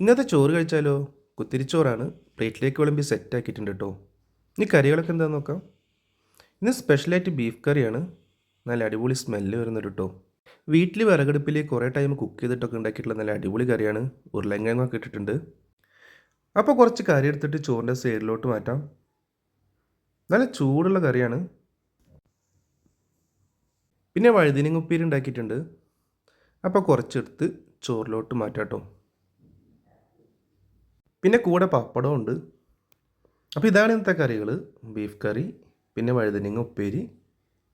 ഇന്നത്തെ ചോറ് കഴിച്ചാലോ? കുത്തിരിച്ചോറാണ് പ്ലേറ്റിലേക്ക് വിളമ്പി സെറ്റ് ആക്കിയിട്ടുണ്ട് കേട്ടോ ഇനി കറികളൊക്കെ എന്താ നോക്കാം. ഇന്ന് സ്പെഷ്യലായിട്ട് ബീഫ് കറിയാണ്. നല്ല അടിപൊളി സ്മെല്ല് വരുന്നത് കേട്ടോ വീട്ടിൽ വിറകടുപ്പിൽ കുറേ ടൈം കുക്ക് ചെയ്തിട്ടൊക്കെ ഉണ്ടാക്കിയിട്ടുള്ള നല്ല അടിപൊളി കറിയാണ്. ഉരുളങ്കിഴങ്ങൊക്കെ ഇട്ടിട്ടുണ്ട്. അപ്പോൾ കുറച്ച് കറി എടുത്തിട്ട് ചോറിന്റെ സൈഡിലോട്ട് മാറ്റാം. നല്ല ചൂടുള്ള കറിയാണ്. പിന്നെ വഴുതിനങ്ങ ഉപ്പേരി അപ്പോൾ കുറച്ചെടുത്ത് ചോറിലോട്ട് മാറ്റാം കേട്ടോ പിന്നെ കൂടെ പപ്പടം ഉണ്ട് അപ്പോൾ ഇതാണ് ഇന്നത്തെ കറികൾ ബീഫ് കറി പിന്നെ വഴുതനങ്ങ ഉപ്പേരി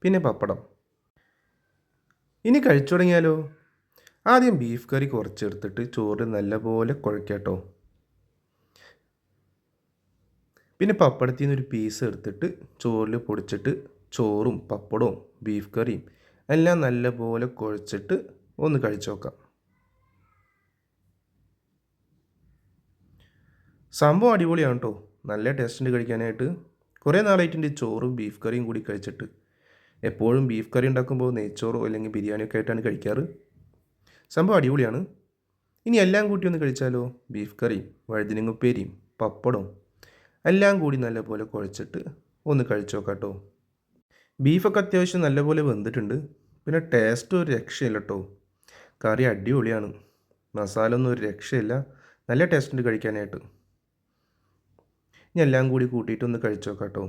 പിന്നെ പപ്പടം. ഇനി കഴിച്ചു തുടങ്ങിയാലോ? ആദ്യം ബീഫ് കറി കുറച്ചെടുത്തിട്ട് ചോറ് നല്ലപോലെ കുഴക്കാട്ടോ. പിന്നെ പപ്പടത്തിൽ നിന്നൊരു പീസ് എടുത്തിട്ട് ചോറിൽ പൊടിച്ചിട്ട് ചോറും പപ്പടവും ബീഫ് കറിയും എല്ലാം നല്ലപോലെ കുഴച്ചിട്ട് ഒന്ന് കഴിച്ചു നോക്കാം. സംഭവം അടിപൊളിയാണ് കേട്ടോ നല്ല ടേസ്റ്റ് ഉണ്ട് കഴിക്കാനായിട്ട്. കുറേ നാളായിട്ടുണ്ട് ചോറും ബീഫ് കറിയും കൂടി കഴിച്ചിട്ട്. എപ്പോഴും ബീഫ് കറി ഉണ്ടാക്കുമ്പോൾ നെയ്ച്ചോറോ അല്ലെങ്കിൽ ബിരിയാണിയൊക്കെ ആയിട്ടാണ് കഴിക്കാറ്. സംഭവം അടിപൊളിയാണ്. ഇനി എല്ലാം കൂട്ടി ഒന്ന് കഴിച്ചാലോ? ബീഫ് കറിയും വഴുതിനങ്ങുപ്പേരിയും പപ്പടവും എല്ലാം കൂടി നല്ലപോലെ കുഴച്ചിട്ട് ഒന്ന് കഴിച്ചു നോക്കാം കേട്ടോ ബീഫൊക്കെ അത്യാവശ്യം നല്ലപോലെ വെന്തിട്ടുണ്ട്. പിന്നെ ടേസ്റ്റ് ഒരു രക്ഷയില്ല കേട്ടോ കറി അടിപൊളിയാണ്. മസാല ഒന്നും ഒരു രക്ഷയില്ല. നല്ല ടേസ്റ്റ് ഉണ്ട് കഴിക്കാനായിട്ട്. ഇനി എല്ലാം കൂടി കൂട്ടിയിട്ടൊന്ന് കഴിച്ചു നോക്കാം കേട്ടോ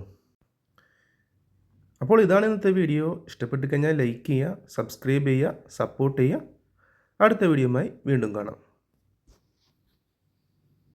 അപ്പോൾ ഇതാണ് ഇന്നത്തെ വീഡിയോ. ഇഷ്ടപ്പെട്ട് കഴിഞ്ഞാൽ ലൈക്ക് ചെയ്യുക സബ്സ്ക്രൈബ് ചെയ്യുക സപ്പോർട്ട് ചെയ്യുക. അടുത്ത വീഡിയോയുമായി വീണ്ടും കാണാം.